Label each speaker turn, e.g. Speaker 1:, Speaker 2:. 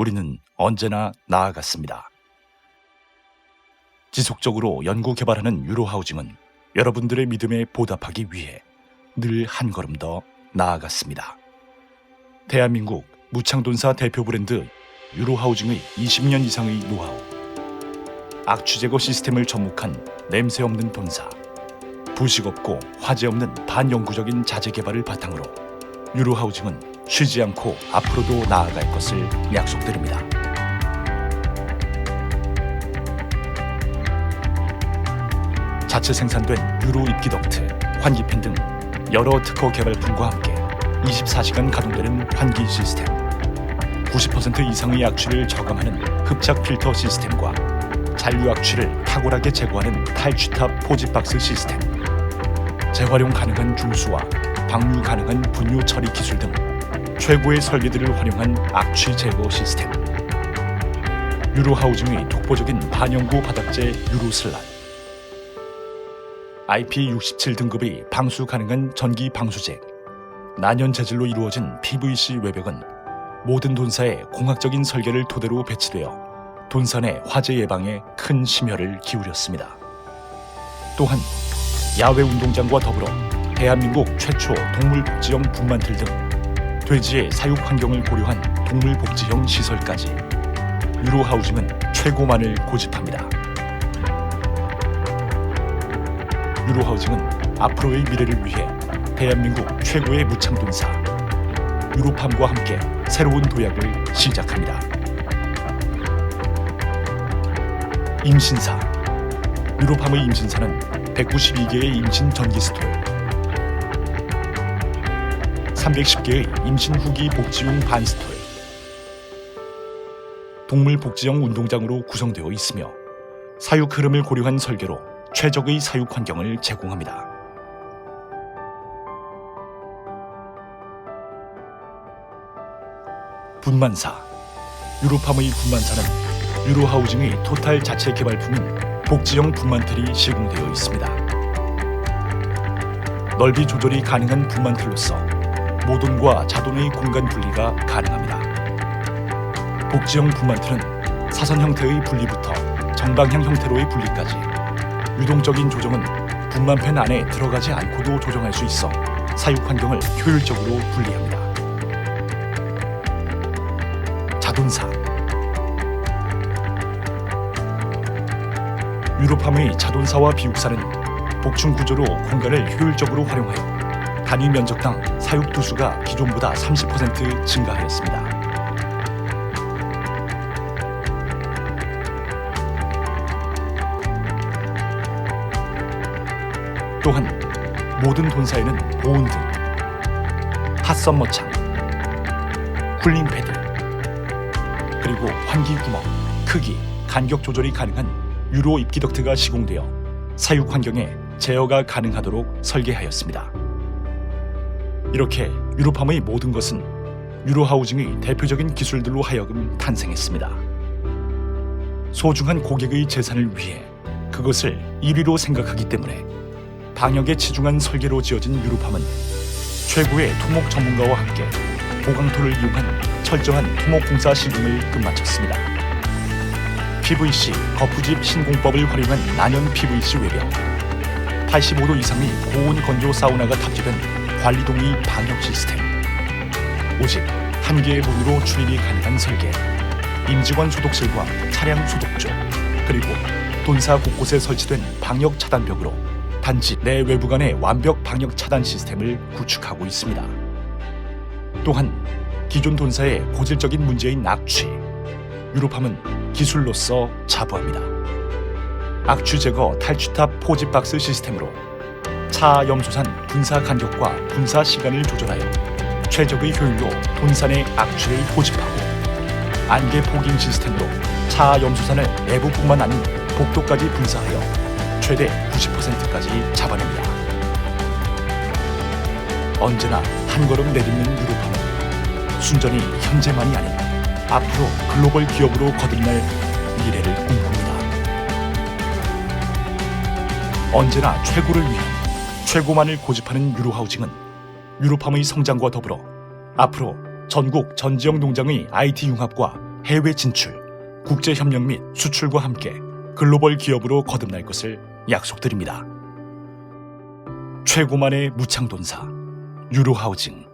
Speaker 1: 우리는 언제나 나아갔습니다. 지속적으로 연구 개발하는 유로하우징은 여러분들의 믿음에 보답하기 위해 늘 한 걸음 더 나아갔습니다. 대한민국 무창돈사 대표 브랜드 유로하우징의 20년 이상의 노하우, 악취 제거 시스템을 접목한 냄새 없는 본사, 부식 없고 화재 없는 반영구적인 자재 개발을 바탕으로 유로하우징은 쉬지 않고 앞으로도 나아갈 것을 약속드립니다. 자체 생산된 유로 입기 덕트, 환기팬 등 여러 특허 개발품과 함께 24시간 가동되는 환기 시스템, 90% 이상의 악취를 저감하는 흡착 필터 시스템과 잔류 악취를 탁월하게 제거하는 탈취탑 포집박스 시스템, 재활용 가능한 중수와 방류 가능한 분유 처리 기술 등 최고의 설계들을 활용한 악취 제거 시스템, 유로 하우징의 독보적인 반영구 바닥재 유로 슬란, IP67 등급의 방수 가능한 전기 방수잭, 난연 재질로 이루어진 PVC 외벽은 모든 돈사의 공학적인 설계를 토대로 배치되어 돈사 내 화재 예방에 큰 심혈을 기울였습니다. 또한 야외 운동장과 더불어 대한민국 최초 동물복지형 분만틀 등 돼지의 사육 환경을 고려한 동물 복지형 시설까지 유로하우징은 최고만을 고집합니다. 유로하우징은 앞으로의 미래를 위해 대한민국 최고의 무창돈사 유로팜과 함께 새로운 도약을 시작합니다. 임신사 유로팜의 임신사는 192개의 임신 전기 스톨 310개의 임신 후기 복지용 반스톨 동물 복지형 운동장으로 구성되어 있으며 사육 흐름을 고려한 설계로 최적의 사육 환경을 제공합니다. 분만사 유로팜의 분만사는 유로하우징의 토탈 자체 개발품인 복지형 분만틀이 시공되어 있습니다. 넓이 조절이 가능한 분만틀로서 모돈과 자돈의 공간 분리가 가능합니다. 복지형 분만틀은 사선 형태의 분리부터 정방향 형태로의 분리까지 유동적인 조정은 분만팬 안에 들어가지 않고도 조정할 수 있어 사육 환경을 효율적으로 분리합니다. 자돈사 유로팜의 자돈사와 비육사는 복층 구조로 공간을 효율적으로 활용하여 단위 면적당 사육 두수가 기존보다 30% 증가하였습니다. 또한 모든 돈사에는 보온 등 핫썸머창, 쿨링 패드, 그리고 환기 구멍, 크기, 간격 조절이 가능한 유로 입기 덕트가 시공되어 사육 환경에 제어가 가능하도록 설계하였습니다. 이렇게 유로팜의 모든 것은 유로하우징의 대표적인 기술들로 하여금 탄생했습니다. 소중한 고객의 재산을 위해 그것을 1위로 생각하기 때문에 방역에 치중한 설계로 지어진 유로팜은 최고의 토목 전문가와 함께 보강토를 이용한 철저한 토목 공사 시공을 끝마쳤습니다. PVC 거푸집 신공법을 활용한 난연 PVC 외벽, 85도 이상의 고온 건조 사우나가 탑재된 관리동의 방역 시스템, 오직 한 개의 문으로 출입이 가능한 설계, 임직원 소독실과 차량 소독조, 그리고 돈사 곳곳에 설치된 방역 차단벽으로 단지 내 외부 간의 완벽 방역 차단 시스템을 구축하고 있습니다. 또한 기존 돈사의 고질적인 문제인 악취, 유로팜은 기술로서 자부합니다. 악취 제거 탈취탑 포집 박스 시스템으로 차 염소산 분사 간격과 분사 시간을 조절하여 최적의 효율로 돈산의 악취를 포집하고 안개 포깅 시스템으로 차 염소산을 내부뿐만 아닌 복도까지 분사하여 최대 90%까지 잡아냅니다. 언제나 한 걸음 내딛는 유로팜은 순전히 현재만이 아닌 앞으로 글로벌 기업으로 거듭날 미래를 꿈꿉니다. 언제나 최고를 위한 최고만을 고집하는 유로하우징은 유로팜의 성장과 더불어 앞으로 전국 전 지역 농장의 IT 융합과 해외 진출, 국제 협력 및 수출과 함께 글로벌 기업으로 거듭날 것을 약속드립니다. 최고만의 무창돈사 유로하우징